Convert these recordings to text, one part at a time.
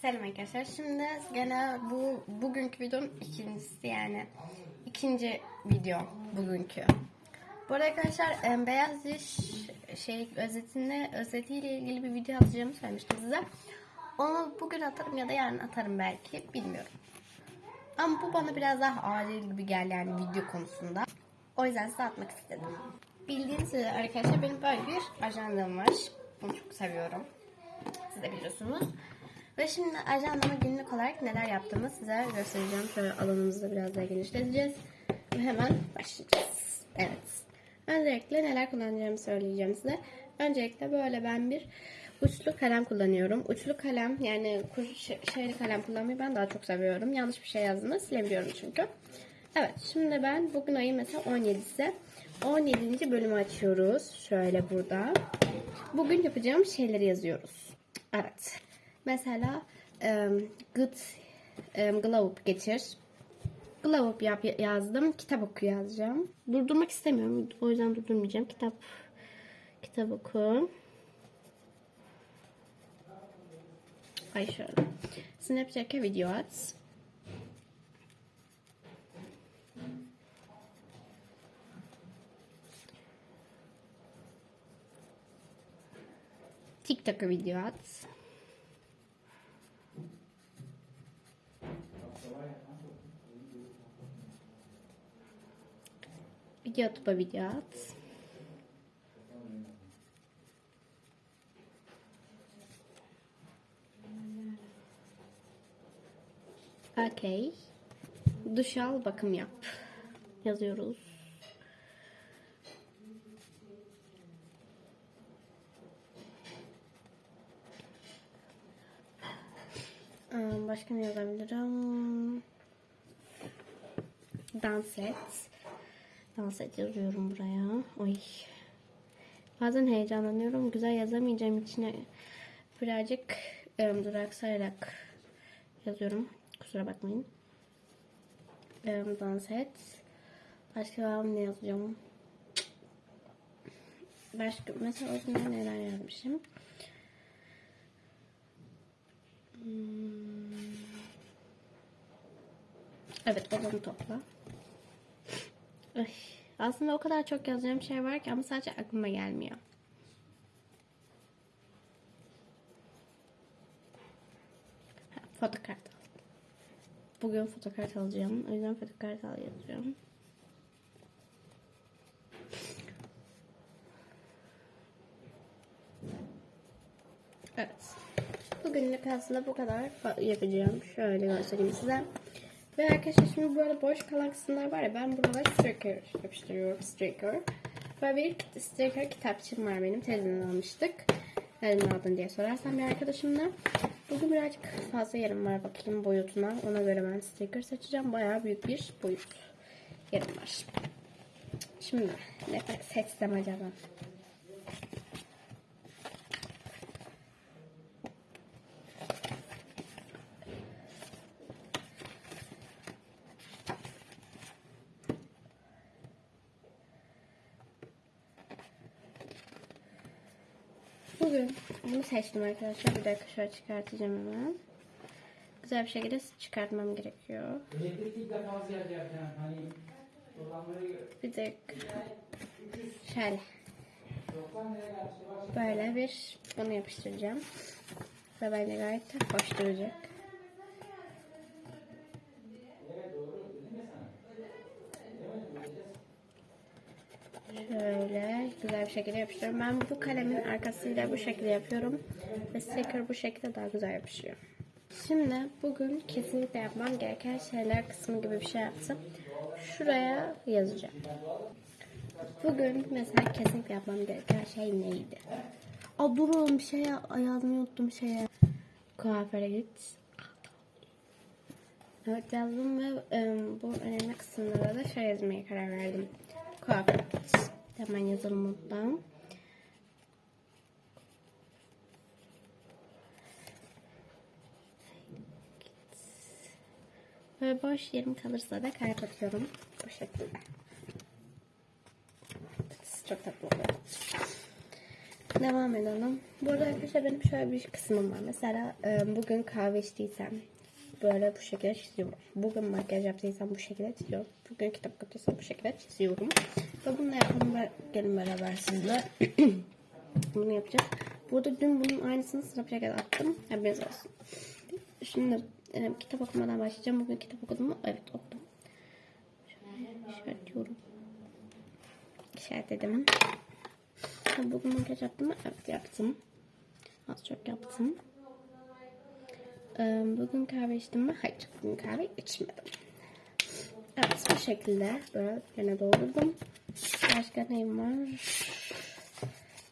Selam arkadaşlar. Şimdi gene bu bugünkü videonun ikincisi yani ikinci video bugünkü. Bu arada arkadaşlar e, beyaz diş şey özetini özetiyle ilgili bir video atacağımı söylemiştim size. Onu bugün atarım ya da yarın atarım belki bilmiyorum. Ama bu bana biraz daha acil gibi geldi yani video konusunda. O yüzden size atmak istedim. Bildiğiniz üzere arkadaşlar benim böyle bir ajandam var. Bunu çok seviyorum. Siz de biliyorsunuz. Ve şimdi ajandama günlük olarak neler yaptığımı size göstereceğim. Şöyle alanımızı biraz daha genişleteceğiz. Ve hemen başlayacağız. Evet. Öncelikle neler kullanacağımı söyleyeceğim size. Öncelikle böyle ben bir uçlu kalem kullanıyorum. Uçlu kalem yani kuş, şeyli kalem kullanmayı ben daha çok seviyorum. Yanlış bir şey yazdığımda silebiliyorum çünkü. Evet şimdi ben bugün ayın mesela 17'si. 17. bölümü açıyoruz. Şöyle burada. Bugün yapacağım şeyleri yazıyoruz. Evet. Mesela um, good um, globe getir. Globe yap yazdım. Kitap oku yazacağım. Durdurmak istemiyorum. O yüzden durdurmayacağım. Kitap kitap oku. Ay şöyle. Snapchat'e video at. TikTok'a video at. YouTube'a video at. Okay. Duş al, bakım yap. Yazıyoruz. Başka ne yazabilirim? Dans et. Dans et yazıyorum buraya. Oy. Bazen heyecanlanıyorum. Güzel yazamayacağım içine birazcık um, duraksayarak yazıyorum. Kusura bakmayın. Um, dans et. Başka ben ne yazacağım? Başka mesela o neler yazmışım? Hmm. Evet odamı topla. Ay, aslında o kadar çok yazacağım şey var ki ama sadece aklıma gelmiyor. Ha, fotokart al. Bugün fotokart alacağım. O yüzden fotokart al yazacağım. Evet. Bugünlük aslında bu kadar yapacağım. Şöyle göstereyim size. Ve arkadaşlar şimdi böyle boş kalan kısımlar var ya ben buralara sticker yapıştırıyorum. Sticker. Ve bir sticker kitapçığım var benim. Tezden almıştık. Nereden aldın diye sorarsam bir arkadaşımla. Bugün birazcık fazla yerim var bakayım boyutuna. Ona göre ben sticker seçeceğim. Bayağı büyük bir boyut yerim var. Şimdi ne seçsem acaba? Bugün bunu seçtim arkadaşlar. Bir dakika şöyle çıkartacağım hemen. Güzel bir şekilde çıkartmam gerekiyor. Hani Bir dakika. Şöyle. Böyle bir bunu yapıştıracağım. Ve bence gayet hoş duracak. Şöyle güzel bir şekilde yapıştırıyorum. Ben bu kalemin arkasıyla bu şekilde yapıyorum. Ve sticker bu şekilde daha güzel yapışıyor. Şimdi bugün kesinlikle yapmam gereken şeyler kısmı gibi bir şey yaptım. Şuraya yazacağım. Bugün mesela kesinlikle yapmam gereken şey neydi? Aa durun bir şey ya- yazmayı unuttum şeye. Kuaföre git. Evet yazdım ve e, bu önemli kısımlara da şey yazmaya karar verdim. Kuaföre git. Hemen yazalım buradan. Böyle boş yerim kalırsa da kapatıyorum. Bu şekilde. Çok tatlı oluyor. Devam edelim. Burada arkadaşlar benim şöyle bir kısmım var. Mesela e, bugün kahve içtiysem böyle bu şekilde çiziyorum. Bugün makyaj yaptıysam bu şekilde çiziyorum. Bugün kitap okuduysam bu şekilde çiziyorum. Ve bunu yapalım ve gelin beraber sizle. bunu yapacağız. Burada dün bunun aynısını Snapchat'e attım. Haberiniz olsun. Şimdi e, kitap okumadan başlayacağım. Bugün kitap okudum mu? Evet okudum. Şöyle işaretliyorum. İşaretledim. Bugün makyaj yaptım mı? Evet yaptım. Az çok yaptım. Bugün kahve içtim mi? Hayır. Bugün kahve içmedim. Evet bu şekilde böyle gene doldurdum. Başka neyim var?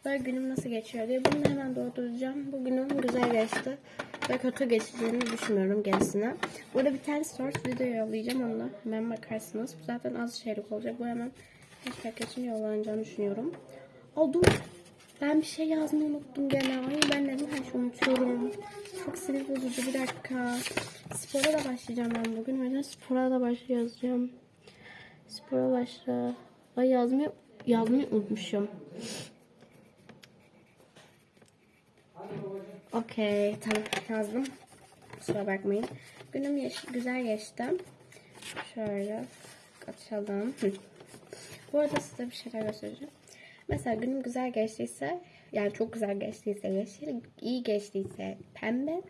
Böyle günüm nasıl geçiyor diye bunu hemen dolduracağım. Bugünüm güzel geçti. Ve kötü geçeceğini düşünmüyorum gerisine. Burada bir tane source video yollayacağım onunla. Hemen bakarsınız. Bu zaten az şeylik olacak. Bu hemen hashtag için yollanacağını düşünüyorum. Dur. Ben bir şey yazmayı unuttum gene. Ay ben neden her şeyi unutuyorum. Çok sinir bozucu bir dakika. Spora da başlayacağım ben bugün. O yüzden spora da başlayacağım. Spora başla. Ay yazmayı, yazmayı unutmuşum. Okey tamam yazdım. Kusura bakmayın. Günüm güzel geçti. Şöyle açalım. Bu arada size bir şeyler göstereceğim. Mesela günüm güzel geçtiyse yani çok güzel geçtiyse yeşil, iyi geçtiyse pembe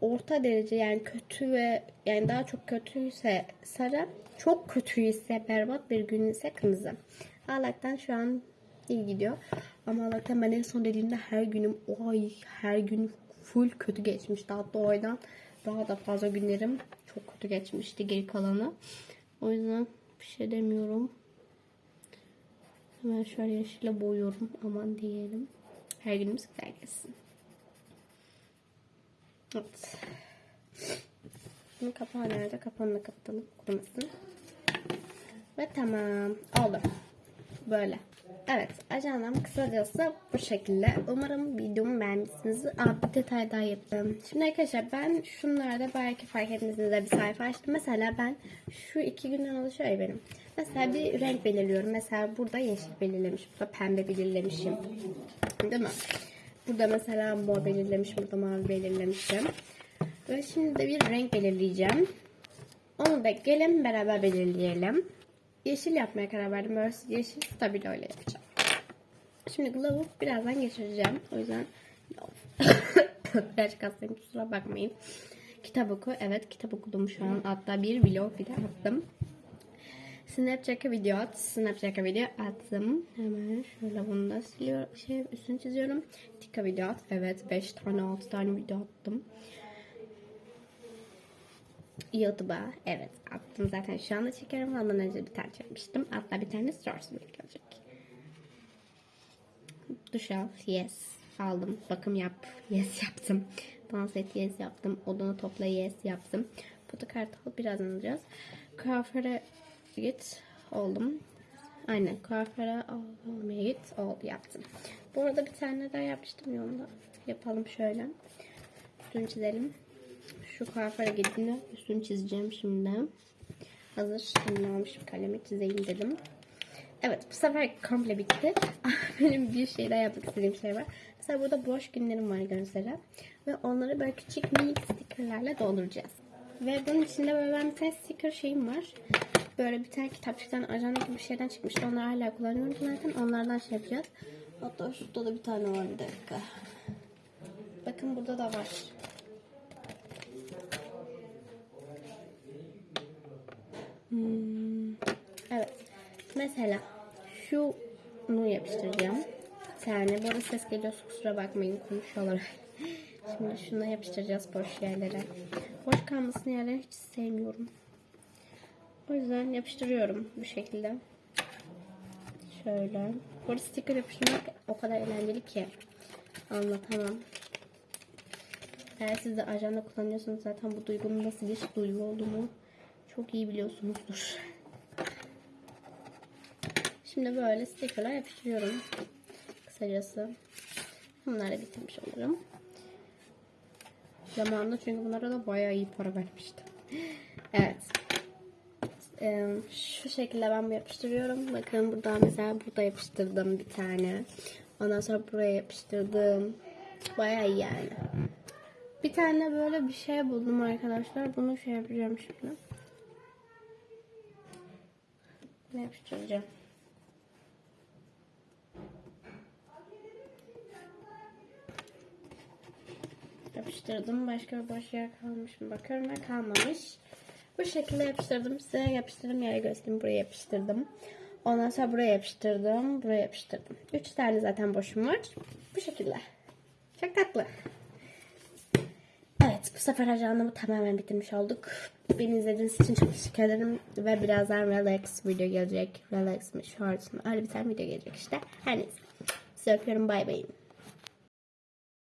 orta derece yani kötü ve yani daha çok kötüyse sarı, çok kötüyse berbat bir gün ise kırmızı. Allah'tan şu an iyi gidiyor. Ama Allah'tan ben en son dediğimde her günüm ay her gün full kötü geçmişti. Hatta o aydan daha da fazla günlerim çok kötü geçmişti geri kalanı. O yüzden bir şey demiyorum. Hemen şöyle yeşile boyuyorum. Aman diyelim. Her günümüz güzel geçsin. Evet. Bunun kapağı nerede? Kapağını da kapatalım. Kurumasın. Ve tamam. Oldu. Böyle. Evet. Ajandam kısacası bu şekilde. Umarım videomu beğenmişsinizdir. Aa, bir detay daha yaptım. Şimdi arkadaşlar ben şunlarda belki fark etmişsinizdir bir sayfa açtım. Mesela ben şu iki günden oluşuyor benim. Mesela bir renk belirliyorum. Mesela burada yeşil belirlemiş. Burada pembe belirlemişim. Değil mi? Burada mesela mor belirlemişim. Burada mavi belirlemişim. Ve şimdi de bir renk belirleyeceğim. Onu da gelin beraber belirleyelim. Yeşil yapmaya karar verdim. Böyle yeşil tabii öyle yapacağım. Şimdi glow'u birazdan geçireceğim. O yüzden birazcık hastayım kusura bakmayın. Kitap oku. Evet kitap okudum şu an. Hatta bir vlog bile attım. Snapchat'a video at. Snapchat'a video attım. Hemen şöyle bunu da siliyorum. Şey, üstünü çiziyorum. Tika video at. Evet 5 tane 6 tane video attım. YouTube'a evet attım zaten şu anda çekiyorum. Ondan önce bir tane çekmiştim. Hatta bir tane stories gelecek. Duş al. Yes. Aldım. Bakım yap. Yes yaptım. Dans et. Yes yaptım. Odanı topla. Yes yaptım. Fotokart al. Birazdan alacağız. Kuaföre git. Oldum. Aynen. Kuaföre almaya git. Oldu. Yaptım. Bu arada bir tane daha yapmıştım ya onu da yapalım şöyle. Üstünü çizelim. Şu kuaföre gittiğinde üstünü çizeceğim şimdi. Hazır. Şimdi almışım kalemi çizeyim dedim. Evet bu sefer komple bitti. Benim bir şey daha yapmak istediğim şey var. Mesela burada boş günlerim var gözlere. Ve onları böyle küçük minik stickerlerle dolduracağız. Ve bunun içinde böyle ben bir sticker şeyim var. Böyle bir tane kitapçıktan, ajanda gibi bir şeyden çıkmıştı. Onları hala kullanıyorum zaten. Onlardan şey yapacağız. Hatta şurada da bir tane var bir dakika. Bakın burada da var. Mesela şunu yapıştıracağım. Bir tane. Bu arada ses geliyorsa kusura bakmayın konuşuyorlar. Şimdi şunu yapıştıracağız boş yerlere. Boş kalmasını yerleri hiç sevmiyorum. O yüzden yapıştırıyorum bu şekilde. Şöyle. Bu sticker yapıştırmak o kadar eğlenceli ki. Anlatamam. Eğer siz de ajanda kullanıyorsanız zaten bu duygunun nasıl bir duygu olduğunu çok iyi biliyorsunuzdur. Şimdi böyle stickerlar yapıştırıyorum. Kısacası. Bunları bitirmiş olurum. Zamanında çünkü bunlara da bayağı iyi para vermiştim. Evet. Ee, şu şekilde ben bu yapıştırıyorum. Bakın burada mesela burada yapıştırdım bir tane. Ondan sonra buraya yapıştırdım. Bayağı iyi yani. Bir tane böyle bir şey buldum arkadaşlar. Bunu şey yapacağım şimdi. Ne yapıştıracağım? Yapıştırdım. Başka boş yer kalmış mı? Bakıyorum ve kalmamış. Bu şekilde yapıştırdım. Size yapıştırdım yere göstereyim. Buraya yapıştırdım. Ondan sonra buraya yapıştırdım. Buraya yapıştırdım. Üç tane zaten boşum var. Bu şekilde. Çok tatlı. Evet bu sefer ajandamı tamamen bitirmiş olduk. Beni izlediğiniz için çok teşekkür ederim. Ve birazdan relax video gelecek. Relax mi shorts mu? Öyle bir tane video gelecek işte. Her neyse. Size öpüyorum. Bay bayın.